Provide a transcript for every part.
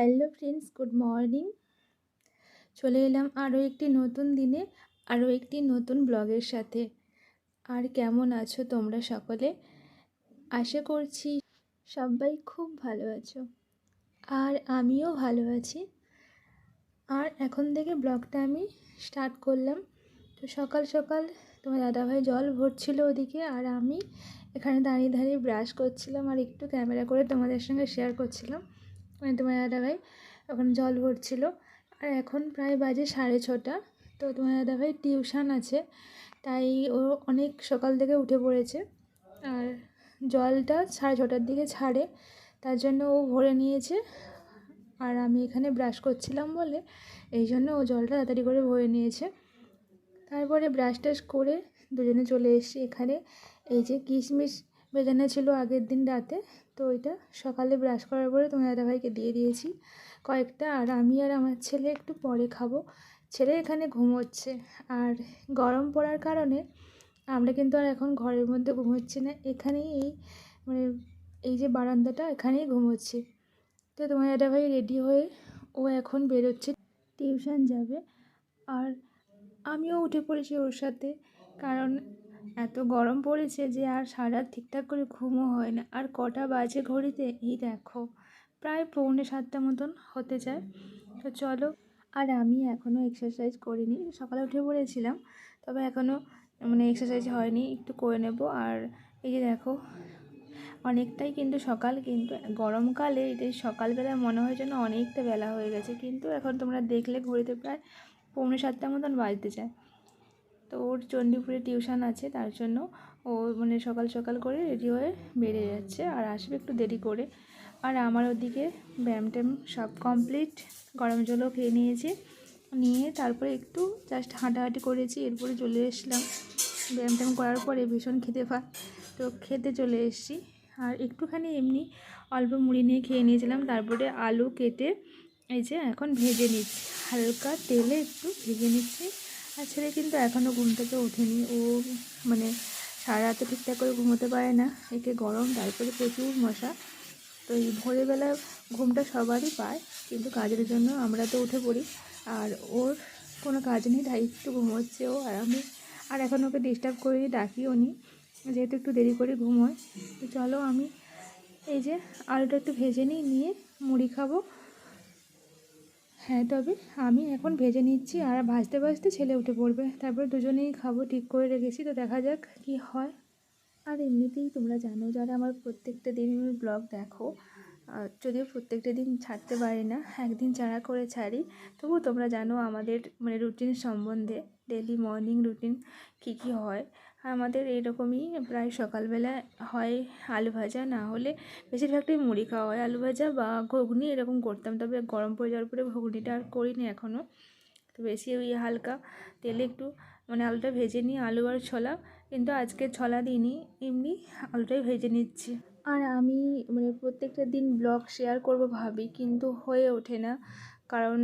Hello friends, good morning. চলে এলাম আরও একটি নতুন দিনে, আরও একটি নতুন ব্লগের সাথে। আর কেমন আছো তোমরা সকলে? আশা করছি সবাই খুব ভালো আছো। আর আমিও ভালো আছি। আর এখন থেকে ব্লগটা আমি স্টার্ট করলাম। তো সকাল সকাল তোমার দাদাভাই জল ভরছিল ওদিকে, আর আমি এখানে দাঁড়িয়ে দাঁড়িয়ে ব্রাশ করছিলাম আর একটু ক্যামেরা করে তোমাদের সঙ্গে শেয়ার করছিলাম। মানে তোমার দাদাভাই ওখানে জল ভরছিল। আর এখন প্রায় বাজে সাড়ে ছটা। তো তোমার দাদাভাই টিউশন আছে, তাই ও অনেক সকাল থেকে উঠে পড়েছে। আর জলটা সাড়ে ছটার দিকে ছাড়ে, তার জন্য ও ভরে নিয়েছে। আর আমি এখানে ব্রাশ করছিলাম বলে, এই জন্য ও জলটা তাড়াতাড়ি করে ভরে নিয়েছে। তারপরে ব্রাশ টাশ করে দুজনে চলে এসেছি এখানে। এই যে কিশমিশ ভেজানো ছিল আগের দিন রাতে তো ওইটা সকালে ব্রাশ করার পরে তোমার দাদাভাইকে দিয়ে দিয়েছি। কয়েকটা, আর আমি আর আমার ছেলে একটু পরে খাব। ছেলে এখানে ঘুমোচ্ছে, আর গরম পড়ার কারণে আমরা কিন্তু আর এখন ঘরের মধ্যে ঘুমোচ্ছি না। এখানেই এই মানে এই যে বারান্দাটা এখানেই ঘুমোচ্ছি। তো তোমার দাদাভাই রেডি হয়ে ও এখন বেরোচ্ছে। টিউশন যাবে, আর আমিও উঠে পড়েছি ওর সাথে। কারণ এত গরম পড়েছে যে আর সারা ঠিকঠাক করে ঘুমও হয় না। আর কটা বাজে ঘড়িতে? এই দেখো, প্রায় পৌনে সাতটা মতন হতে যায় তো চলো, আর আমি এখনও এক্সারসাইজ করিনি। সকালে উঠে পড়েছিলাম, তবে এখনও মানে এক্সারসাইজ হয়নি, একটু করে নেব। আর এই যে দেখো, অনেকটাই কিন্তু সকাল, কিন্তু গরমকালে এই সকালবেলা মনে হয় যেন অনেকটা বেলা হয়ে গেছে। কিন্তু এখন তোমরা দেখলে ঘড়িতে প্রায় পৌনে সাতটা মতন বাজতে চায়। তো ওর চণ্ডীপুরে টিউশন আছে, তার জন্য ও মানে সকাল সকাল করে রেডি হয়ে বেরিয়ে যাচ্ছে আর আসবে একটু দেরি করে। আর আমার ওদিকে ব্যায়াম ট্যাম সব কমপ্লিট গরম জলও খেয়ে নিয়েছি, নিয়ে তারপরে একটু জাস্ট হাঁটাহাঁটি করেছি, এরপরে চলে এসলাম। ব্যায়াম ট্যাম করার পরে ভীষণ খেতে পা তো খেতে চলে এসেছি। আর একটুখানি এমনি অল্প মুড়ি নিয়ে খেয়ে নিয়েছিলাম, তারপরে আলু কেটে এই যে এখন ভেজে নিচ্ছি, হালকা তেলে একটু ভেজে নিচ্ছি। আর ছেলে কিন্তু এখনও ঘুম থেকে ওঠেনি। ও মানে সারা রাতে ঠিকঠাক করে ঘুমোতে পারে না। একে গরম, তারপরে প্রচুর মশা। তো এই ভোরবেলা ঘুমটা সবারই পায়, কিন্তু কাজের জন্য আমরা তো উঠে পড়ি। আর ওর কোনো কাজ নেই, তাই একটু ঘুমোচ্ছে ও আর আমি আর এখন ওকে ডিস্টার্ব করি, ডাকিও নি। যেহেতু একটু দেরি করে ঘুমোয়। তো চলো আমি এই যে আলুটা একটু ভেজে নিই, নিয়ে মুড়ি খাব। হ্যাঁ তবে আমি এখন ভেজে নিচ্ছি আর ভাজতে ভাজতে ছেলে উঠে পড়বে। তারপর দুজনেই খাব, ঠিক করে রেখেছি, তো দেখা যাক কি হয়। আর এমনিতেই তোমরা জানো, যারা আমার প্রত্যেকটা দিনের ব্লগ দেখো যদিও প্রত্যেকটা দিন ছাড়তে পারি না, একদিন ছাড়া করে ছাড়ি তবু তোমরা জানো আমাদের মানে রুটিন সম্বন্ধে ডেলি মর্নিং রুটিন কী কী হয়। আমাদের এরকমই প্রায় সকালবেলা হয় আলু ভাজা, না হলে বেশিরভাগটাই মুড়ি খাওয়া হয়। আলু ভাজা বা ঘুগনি এরকম করতাম, তবে গরম পড়ে যাওয়ার পরে ঘুগনিটা আর করিনি এখনও তো বেশি ওই হালকা তেলে একটু মানে আলুটা ভেজে নিই আলু আর ছোলা, কিন্তু আজকে ছলা দিইনি, এমনি আলুটাই ভেজে নিচ্ছি। আর আমি মানে প্রত্যেকটা দিন ব্লগ শেয়ার করব ভাবি, কিন্তু হয়ে ওঠে না। কারণ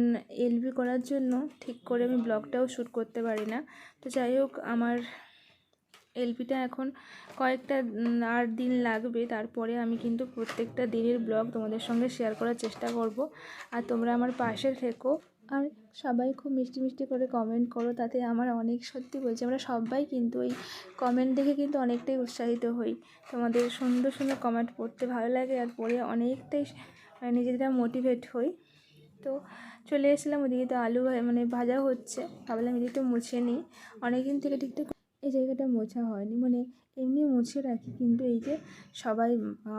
এলবি করার জন্য ঠিক করে আমি ব্লগটাও শ্যুট করতে পারি না। তো যাই হোক, আমার এলপিটা এখন কয়েকটা আর দিন লাগবে। তারপরে আমি কিন্তু প্রত্যেকটা দিনের ব্লগ তোমাদের সঙ্গে শেয়ার করার চেষ্টা করব। আর তোমরা আমার পাশে থেকো। আর সবাই খুব মিষ্টি মিষ্টি করে কমেন্ট করো, তাতে আমার অনেক সত্যি বলছি। আমরা সবাই কিন্তু ওই কমেন্ট দেখে কিন্তু অনেকটাই উৎসাহিত হই। তোমাদের সুন্দর সুন্দর কমেন্ট পড়তে ভালো লাগে আর পড়ে অনেকটাই নিজেরা মোটিভেট হই। তো চলে এসেছিলাম, ওদিকে তো আলু মানে ভাজা হচ্ছে। ভাবলাম এদিকে মুছে নিই। অনেকদিন থেকে ঠিকঠাক এই জায়গাটা মোছা হয়নি। মানে এমনি মুছে রাখি, কিন্তু এই যে সবাই,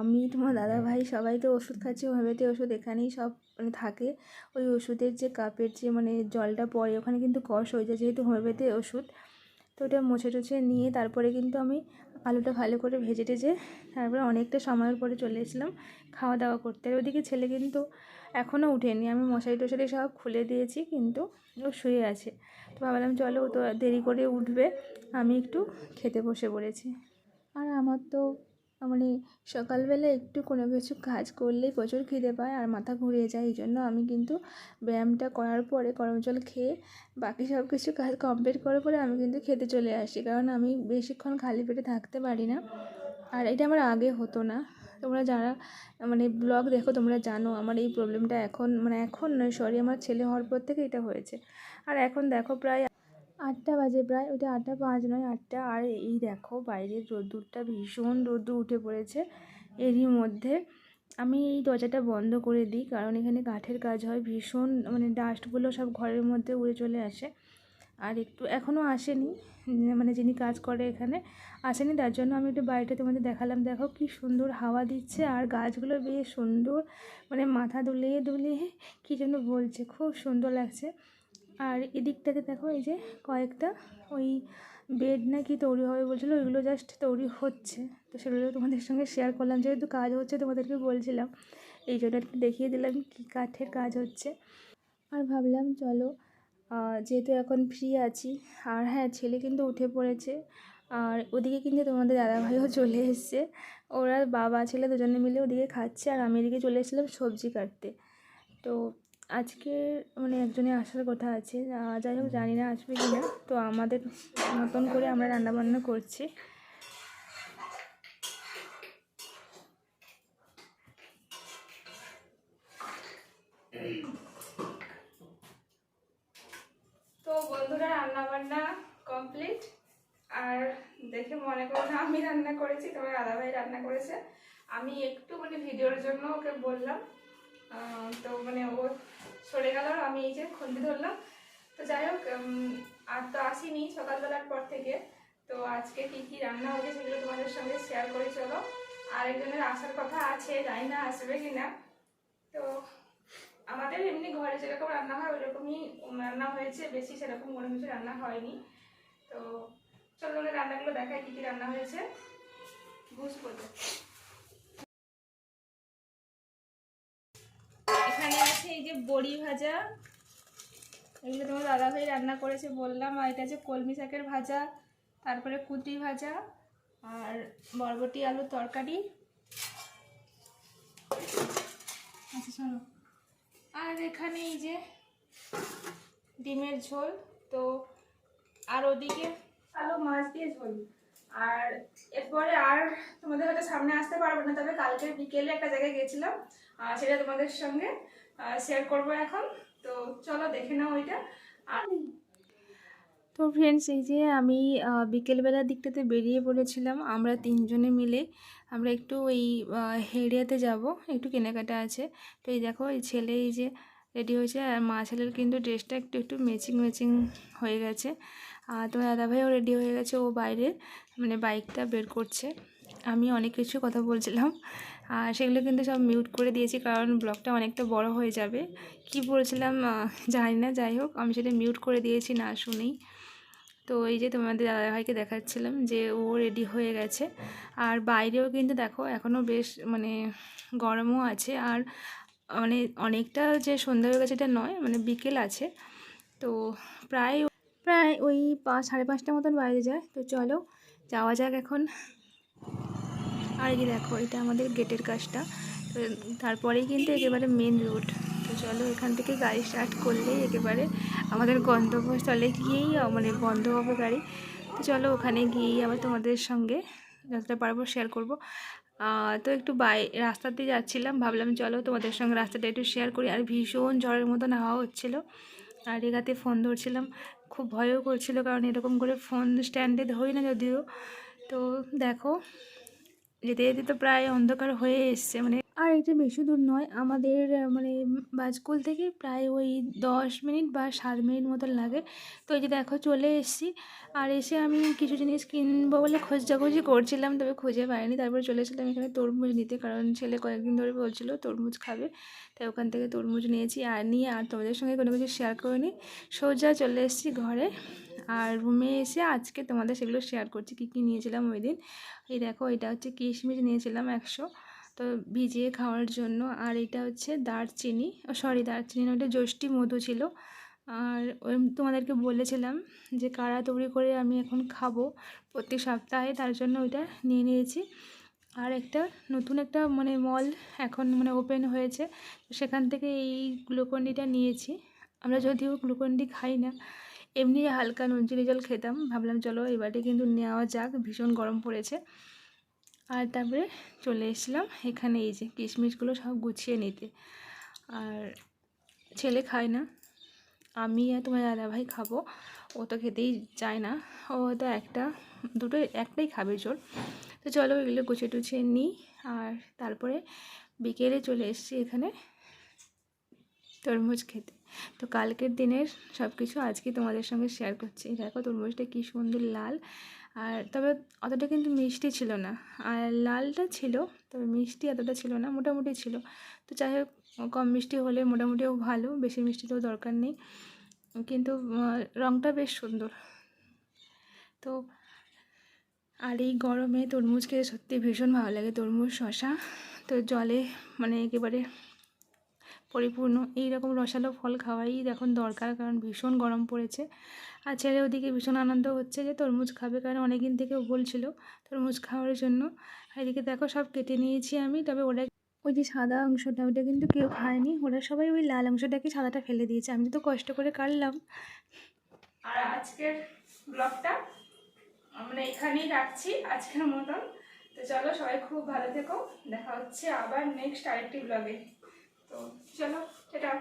আমি, তোমার দাদা ভাই সবাই তো ওষুধ খাচ্ছে হোমিওপ্যাথি ওষুধ এখানেই সব মানে থাকে। ওই ওষুধের যে কাপের যে মানে জলটা পড়ে, ওখানে কিন্তু কষ হয়ে যায়, যেহেতু হোমিওপ্যাথি ওষুধ। তো ওটা মুছে টুছে নিয়ে তারপরে কিন্তু আমি আলুটা ভালো করে ভেজে টেজে, তারপরে অনেকটা সময়ের পরে চলে এসেছিলাম খাওয়া দাওয়া করতে। আর ওদিকে ছেলে কিন্তু এখনও উঠেনি। আমি মশারি টশারি সব খুলে দিয়েছি, কিন্তু ও শুয়ে আছে। তো ভাবলাম চলো ও তো দেরি করে উঠবে, আমি একটু খেতে বসে পড়েছি। আর আমার তো মানে সকালবেলা একটু কোনো কিছু কাজ করলেই প্রচুর খিদে পায় আর মাথা ঘুরিয়ে যায়, এই জন্য আমি কিন্তু ব্যায়ামটা করার পরে, গরম জল খেয়ে বাকি সব কিছু কাজ কমপ্লিট করার পরে আমি কিন্তু খেতে চলে আসি। কারণ আমি বেশিক্ষণ খালি পেটে থাকতে পারি না। আর এটা আমার আগে হতো না। তোমরা যারা মানে ব্লগ দেখো, তোমরা জানো আমার এই প্রবলেমটা এখন মানে এখন নয় সরি আমার ছেলে হওয়ার পর থেকে এটা হয়েছে। আর এখন দেখো প্রায় আটটা বাজে, প্রায় ওটা আটটা পাঁচ নয়, আটটা, আর এই দেখো বাইরের রোদ্দুরটা ভীষণ রোদ্দুর উঠে পড়েছে। এরই মধ্যে আমি এই দরজাটা বন্ধ করে দিই, কারণ এখানে কাঠের কাজ হয়, ভীষণ মানে ডাস্টগুলো সব ঘরের মধ্যে উড়ে চলে আসে। আর একটু এখনও আসেনি মানে যিনি কাজ করে এখানে আসেনি, তার জন্য আমি একটু বাড়িটা তোমাদের দেখালাম। দেখো কি সুন্দর হাওয়া দিচ্ছে আর গাছগুলো বেশ সুন্দর মানে মাথা দুলিয়ে দুলিয়ে কী যেন বলছে, খুব সুন্দর লাগছে। আর এদিকটাতে দেখো এই যে কয়েকটা ওই বেড নাকি তৈরি হবে বলছিলো, ওইগুলো জাস্ট তৈরি হচ্ছে। তো সেগুলো তোমাদের সঙ্গে শেয়ার করলাম, যেহেতু কাজ হচ্ছে তোমাদেরকে বলছিলাম, এই জন্য দেখিয়ে দিলাম কী কাঠের কাজ হচ্ছে। আর ভাবলাম চলো যেহেতু এখন ফ্রি আছি। আর হ্যাঁ ছেলে কিন্তু উঠে পড়েছে। আর ওদিকে কিন্তু তোমাদের দাদাভাইও চলে এসছে। ওরা বাবা, ছেলে দুজনে মিলে ওদিকে খাচ্ছে। আর আমি এদিকে চলে এসেছিলাম সবজি কাটতে। তো আজকে মানে একজনে আসার কথা আছে। যাই হোক, জানি না আসবে কি না তো আমাদের মতন করে আমরা রান্নাবান্না করছি তো বন্ধুরা রান্না বান্না কমপ্লিট আর দেখে মনে করো না, আমি রান্না করেছি, তোমার দাদাভাই রান্না করেছে। আমি একটু মানে ভিডিওর জন্য ওকে বললাম তো মানে ও সরে গেল, আমি এই যে খন্তি ধরলাম। তো যাই হোক আর তো আসিনি সকালবেলার পর থেকে। তো আজকে কি কি রান্না হয়েছে সেগুলো তোমাদের সঙ্গে শেয়ার করে, চলো। আর একজনের আসার কথা আছে, জানি না আসবে কি না তো আমাদের এমনি ঘরে যেরকম রান্না হয়, ওইরকমই রান্না হয়েছে, বেশি সেরকম কোনো কিছু রান্না হয়নি। তো চলো তোমাদের রান্নাগুলো দেখাই কী কী রান্না হয়েছে। ঘুষ করবে এখানে আছে এই যে বড়ি ভাজা। এগুলো তোমার দাদাভাই রান্না করেছে বললাম, আর এটা আছে কলমি শাকের ভাজা, তারপরে কুটি ভাজা, আর বরবটি আলুর তরকারি। আচ্ছা শোনো। আর এখানে এই যে ডিমের ঝোল, তো আর ওদিকে আলু মাছ দিয়ে ঝোল। আর এরপরে আর তোমাদের হয়তো সামনে আসতে পারব না, তবে কালকে বিকেলে একটা জায়গায় গেছিলাম সেটা তোমাদের সঙ্গে শেয়ার করব এখন। তো চলো দেখে নাও ওইটা। আর তো ফ্রেন্ডস এই যে আমি বিকেলবেলার দিকটাতে বেরিয়ে পড়েছিলাম, আমরা তিনজনে মিলে। আমরা একটু ওই হেরিয়াতে যাব, একটু কেনাকাটা আছে। তো এই দেখো, এই ছেলে এই যে রেডি হয়েছে, আর মা ছেলের কিন্তু ড্রেসটা একটু একটু ম্যাচিং ম্যাচিং হয়ে গেছে। আর তোমার দাদাভাইও রেডি হয়ে গেছে, ও বাইরে মানে বাইকটা বের করছে। আমি অনেক কিছু কথা বলছিলাম, আর সেগুলো কিন্তু সব মিউট করে দিয়েছি কারণ ব্লগটা অনেকটা বড় হয়ে যাবে। কি বলছিলাম জানি না, যাই হোক, আমি সেটা মিউট করে দিয়েছি না শুনেই। তো এই যে তোমাদের দাদাভাইকে দেখাচ্ছিলাম যে ও রেডি হয়ে গেছে, আর বাইরেও কিন্তু দেখো এখনও বেশ মানে গরমও আছে, আর মানে অনেকটা যে সন্ধ্যা হয়ে গেছে এটা নয় মানে বিকেল আছে। তো প্রায় প্রায় ওই পাঁচ সাড়ে পাঁচটা মতন বাইরে যায়। তো চলো, যাওয়া যাক এখন। আর যে দেখো, এটা আমাদের গেটের কাজটা। তো তারপরেই কিন্তু একেবারে মেন রোড তো চলো, এখান থেকে গাড়ি স্টার্ট করলেই একেবারে আমাদের গন্তব্যস্থলে গিয়েই মানে বন্ধ হবে গাড়ি। তো চলো, ওখানে গিয়েই আবার তোমাদের সঙ্গে যতটা পারব শেয়ার করব। তো একটু বাই রাস্তাতে যাচ্ছিলাম। ভাবলাম, চলো তোমাদের সঙ্গে রাস্তাটা একটু শেয়ার করি। আর ভীষণ ঝড়ের মতন হাওয়া হচ্ছিল। আর এগাতে ফোন ধরছিলাম। খুব ভয়ও করছিল কারণ এরকম করে ফোন স্ট্যান্ডে ধরি না যদিও। তো দেখো, যেতে যেতে তো প্রায় অন্ধকার হয়ে এসছে মানে আর এটা বেশি দূর নয়, আমাদের মানে বাজকুল থেকে প্রায় ওই দশ মিনিট বা সাত মিনিট মতন লাগে। তো এই যে দেখো চলে এসেছি। আর এসে আমি কিছু জিনিস কিনবো বলে খোঁজাখুঁজি করছিলাম, তবে খুঁজে পাইনি। তারপর চলে এসেছিলাম এখানে তরমুজ নিতে, কারণ ছেলে কয়েকদিন ধরে বলছিল তরমুজ খাবে। তাই ওখান থেকে তরমুজ নিয়েছি আর নিয়ে আর তোমাদের সঙ্গে কোনো কিছু শেয়ার করিনি। সোজা চলে এসেছি ঘরে। আর রুমে এসে আজকে তোমাদের সেগুলো শেয়ার করছি, কী কী নিয়েছিলাম ওই দিন। এই দেখো, এটা হচ্ছে কিশমিশ নিয়েছিলাম একশো। তো ভিজিয়ে খাওয়ার জন্য। আর এটা হচ্ছে দারচিনি। সরি দারচিনি ওটা জ্যৈষ্ঠী মধু ছিল। আর তোমাদেরকে বলেছিলাম যে কাড়া তৈরি করে আমি এখন খাব প্রত্যেক সপ্তাহে, তার জন্য ওইটা নিয়ে নিয়েছি। আর একটা নতুন একটা মানে মল এখন মানে ওপেন হয়েছে সেখান থেকে এই গ্লুকন্ডিটা নিয়েছি। আমরা যদিও গ্লুকন্ডি খাই না, এমনি হালকা নুন, চিনি জল খেতাম। ভাবলাম চলো এবারে কিন্তু নেওয়া যাক, ভীষণ গরম পড়েছে। আর তারপরে চলে এসেছিলাম। এখানে এই যে কিশমিশগুলো সব গুছিয়ে নিতে। আর ছেলে খায় না। আমি আর তোমার দাদা ভাই খাব। ও তো খেতেই চায় না। ও তো একটা দুটো একটাই খাবে জোর। তো চলো এগুলো গুছিয়ে টুছিয়ে নিই। আর তারপরে বিকেলে চলে এসেছি এখানে তরমুজ খেতে। তো কালকের দিনের সব কিছু আজকে তোমাদের সঙ্গে শেয়ার করছি। দেখো তরমুজটা কী সুন্দর লাল। আর তবে অতটা কিন্তু মিষ্টি ছিল না। আর লালটা ছিল, তবে মিষ্টি এতটা ছিল না, মোটামুটি ছিল। তো যাই হোক, কম মিষ্টি হলে মোটামুটিও ভালো, বেশি মিষ্টি তো দরকার নেই। কিন্তু রঙটা বেশ সুন্দর। তো আর এই গরমে তরমুজ খেতে সত্যি ভীষণ ভালো লাগে, তরমুজ শশা তো জলে মানে একেবারে পরিপূর্ণ। এই রকম রসালো ফল খাওয়াই এখন দরকার, কারণ ভীষণ গরম পড়েছে। আর ছেলে ওদিকে ভীষণ আনন্দ হচ্ছে যে তরমুজ খাবে কারণ অনেক দিন থেকে ও বলছিল তরমুজ খাওয়ার জন্য। আর এদিকে দেখো সব কেটে নিয়েছি আমি, তবে ওরা ওই যে সাদা অংশটা ওটা কিন্তু কেউ খায়নি। ওরা সবাই ওই লাল অংশটাকে সাদাটা ফেলে দিয়েছে। আমি তো কষ্ট করে কাটলাম। আর আজকের ব্লগটা আমরা এখানেই রাখছি আজকের মতন। তো চলো সবাই খুব ভালো থেকো। দেখা হচ্ছে আবার নেক্সট আরেকটি ব্লগে। তো চলো এটা